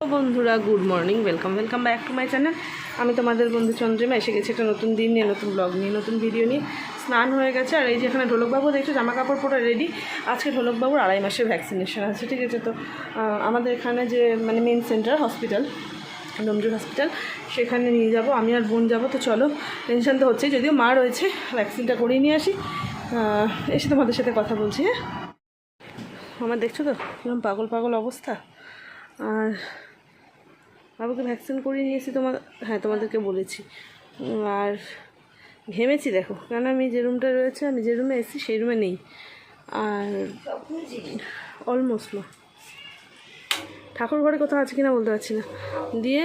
বন্ধুরা good morning welcome welcome back to my channel আমি তোমাদের বন্ধু চন্দ্রিমা, এসে গেছি একটা নতুন দিন নিয়ে, নতুন ব্লগ নিয়ে, নতুন ভিডিও নিয়ে। স্নান হয়ে গেছে, আর এই যেখানে ঢোলকবাবু দেখছ জামা কাপড় পরে রেডি আজকে ঢোলকবাবুর আড়াই মাসের ভ্যাকসিনেশন আছে, ঠিক আছে তো? আমাদের এখানে যে মানে main centre hospital Domjur hospital সেখানে নিয়ে যাব। আমি আর বোন যাব, তো চলো টেনশন তো হচ্ছেই। যদিও মা রয়েছে ভ্যাকসিনটা করিয়ে নিয়ে আসি। এসে তোমাদের সাথে কথা বলছি হ্যাঁ? আমার দেখছ তো কীরকম পাগল পাগল অবস্থা? আর বাবুকে ভ্যাকসিন করিয়ে নিয়েছি তোমার হ্যাঁ তোমাদেরকে বলেছি। আর ঘেমেছি, দেখো। কেন আমি যে রুমটা রয়েছে, আমি যে রুমে এসেছি, সেই রুমে নেই। আর অলমোস্ট না ঠাকুর ঘরে কোথাও আছে কিনা বলতে পারছি না। দিয়ে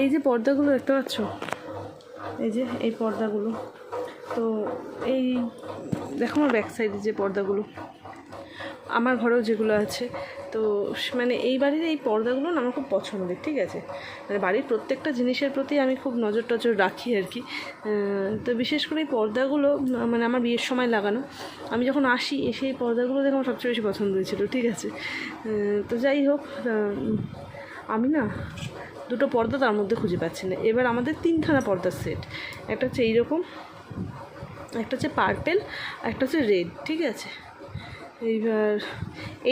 এই যে পর্দাগুলো দেখতে পাচ্ছ? এই যে, এই পর্দাগুলো। তো এই, দেখো আমার ব্যাক সাইডে যে পর্দাগুলো। আমার ঘরেও যেগুলো আছে। তো মানে এই বাড়ির এই পর্দাগুলো না আমার খুব পছন্দের, ঠিক আছে? মানে বাড়ির প্রত্যেকটা জিনিসের প্রতি আমি খুব নজর টজর রাখি আর কি। তো বিশেষ করে এই পর্দাগুলো মানে আমার বিয়ের সময় লাগানো, আমি যখন আসি, এসে এই পর্দাগুলো দেখে আমার সবচেয়ে বেশি পছন্দ হয়েছিল, ঠিক আছে? তো যাই হোক আমি না দুটো পর্দা তার মধ্যে খুঁজে পাচ্ছি না। এবার আমাদের তিনখানা পর্দার সেট, একটা হচ্ছে এইরকম, একটা হচ্ছে পার্পেল একটা হচ্ছে রেড, ঠিক আছে? এইবার,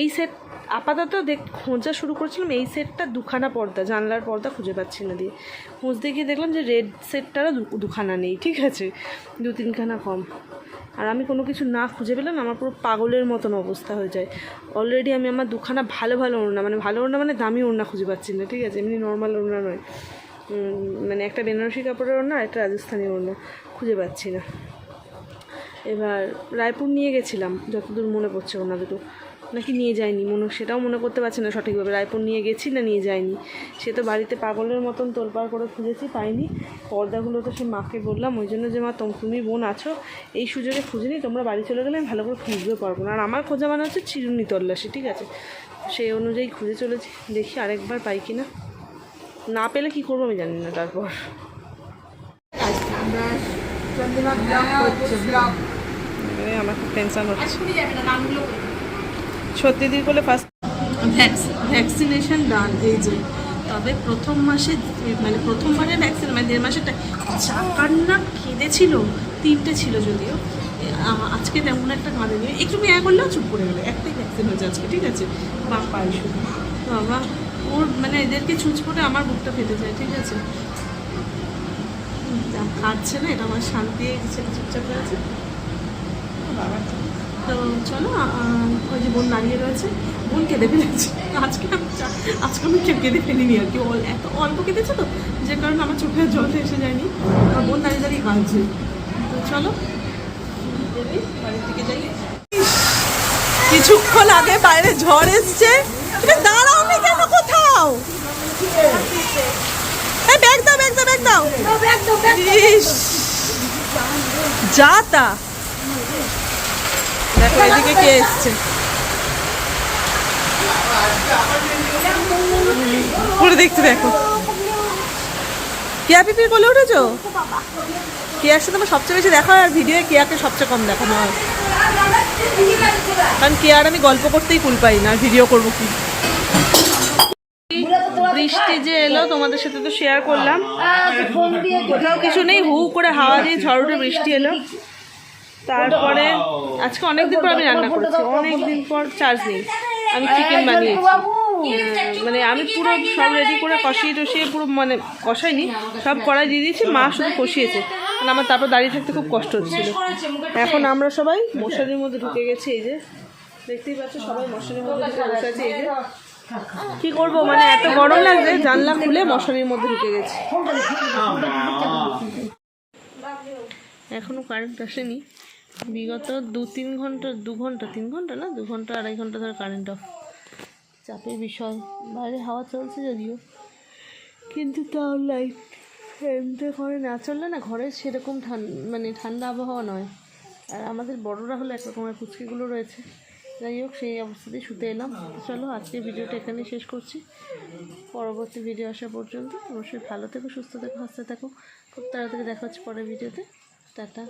এই সেট আপাতত দেখ, খোঁজা শুরু করেছিলাম, এই সেটটা দুখানা পর্দা, জানলার পর্দা খুঁজে পাচ্ছি না দিয়ে। খুঁজতে গিয়ে দেখলাম যে রেড সেটটারও দুখানা নেই, ঠিক আছে? দু তিনখানা কম। আর আমি কোনো কিছু না খুঁজে পেলাম আমার পুরো পাগলের মতন অবস্থা হয়ে যায়। অলরেডি আমি আমার দুখানা ভালো ভালো ওড়না মানে ভালো ওড়না মানে দামি ওড়না খুঁজে পাচ্ছি না, ঠিক আছে? এমনি নর্মাল ওড়না নয়। মানে একটা বেনারসি কাপড়ের ওড়না আর একটা রাজস্থানি ওড়না, খুঁজে পাচ্ছি না। এবার রায়পুর নিয়ে গেছিলাম, যতদূর মনে পড়ছে ওনা দুটো। নাকি নিয়ে যায়নি, মনে সেটাও মনে করতে পারছে না সঠিকভাবে। রায়পুর নিয়ে গেছি না নিয়ে যায়নি? সে তো বাড়িতে পাগলের মতন তোলপাড় করে খুঁজেছি, পাইনি। পর্দাগুলো তো সে মাকে বললাম, ওই জন্য যে মা তোম বোন আছো, এই সুযোগে খুঁজে নিই, তোমরা বাড়ি চলে গেলে আমি ভালো করে খুঁজতেও পারব না। আর আমার খোঁজা মানে হচ্ছে চিরুনি তল্লাশি, ঠিক আছে? সেই অনুযায়ী খুঁজে চলেছি, দেখি আরেকবার পাই কি না না পেলে কি করব আমি জানি না তারপর। এ, আমার খুব টেনশন হচ্ছে। সত্যি দিক বলে ফার্স্ট ভ্যাকসিনেশন ডান এই যে তবে প্রথম মাসে মানে প্রথমবারে ভ্যাকসিন মানে দেড় মাসেরটা কান্না কেঁদেছিল তিনটে ছিল যদিও আজকে তেমন একটা কাঁদেনি একটু মেয়া করলেও চুপ করে গেলো একটাই ভ্যাকসিন হয়েছে আজকে ঠিক আছে? বা পাই শুধু। বাবা ওর মানে এদেরকে ছুঁচ করে আমার বুকটা ফেটে যায় ঠিক আছে? কাঁদছে না এটা আমার শান্তি ছেলে চুপচাপ তো চলো ওই যে বোন দাঁড়িয়ে রয়েছে বোন কেঁদে ফেলেছে। আজকে আমি আজকে আমি কেউ কেঁদে ফেলিনি আর কি এত অল্প কেঁদেছে তো যে কারণে আমার চোখে জল এসে যায়নি। বোন দাঁড়িয়ে দাঁড়িয়ে কাঁদছে। তো চলো বাড়ির দিকে যাই। কিছুক্ষণ আগে বাইরে ঝড় এসছে। দাঁড়াও নি কেন কোথাও? এই ব্যাগ দাও ব্যাগ দাও ব্যাগ দাও। যা তা। দেখো এদিকে কে এসছে? পুরো দেখতে দেখো। কেয়া পিপির কোলে উঠেছো? কেয়ার সাথে আমার সবচেয়ে বেশি দেখা হয় আর ভিডিওয়ে কেয়াকে সবচেয়ে কম দেখানো হয়। কারণ কেয়ার আমি গল্প করতেই কুল পাই না ভিডিও করব কি? বৃষ্টি যে এলো, তোমাদের সাথে তো শেয়ার করলাম। কোথাও কিছু নেই হু করে হাওয়া দিয়ে ঝড় উঠে বৃষ্টি এলো। তারপরে আজকে অনেকদিন পর আমি রান্না করেছি অনেকদিন পর চার্জ নেই। আমি চিকেন বানিয়েছি। হ্যাঁ, মানে আমি পুরো সব রেডি করে কষিয়ে টষিয়ে পুরো মানে কষাইনি সব কড়াই দিয়ে দিয়েছি মা শুধু কষিয়েছে। মানে আমার তারপর দাঁড়িয়ে থাকতে খুব কষ্ট হচ্ছিল। এখন আমরা সবাই মশারির মধ্যে ঢুকে গেছি এই যে। দেখতেই পাচ্ছ সবাই মশারির মধ্যে ঢুকে বসে আছে এই যে। কি করব মানে এত গরম লাগছে জানলা খুলে মশারির মধ্যে ঢুকে গেছি। এখনও কারেন্ট আসেনি। বিগত দু তিন ঘণ্টা, দু ঘণ্টা, তিন ঘণ্টা না? দু ঘণ্টা, আড়াই ঘণ্টা ধরে কারেন্ট অফ চাপের বিষয়। বাইরে হাওয়া চলছে যদিও। কিন্তু তাও লাইট ফ্যানটা ঘরে না চললে না, ঘরে সেরকম মানে ঠান্ডা আবহাওয়া নয়। আর আমাদের বড়রা হলো এক রকমের পুচকিগুলো রয়েছে। যাই হোক, সেই অবস্থাতেই শুতে এলাম। চলো আজকে ভিডিওটা এখানেই শেষ করছি। পরবর্তী ভিডিও আসা পর্যন্ত অবশ্যই ভালো থেকো, সুস্থ থেকো, হাসতে থাকো। খুব তাড়াতাড়ি দেখা হচ্ছে পরের ভিডিওতে। টাটা।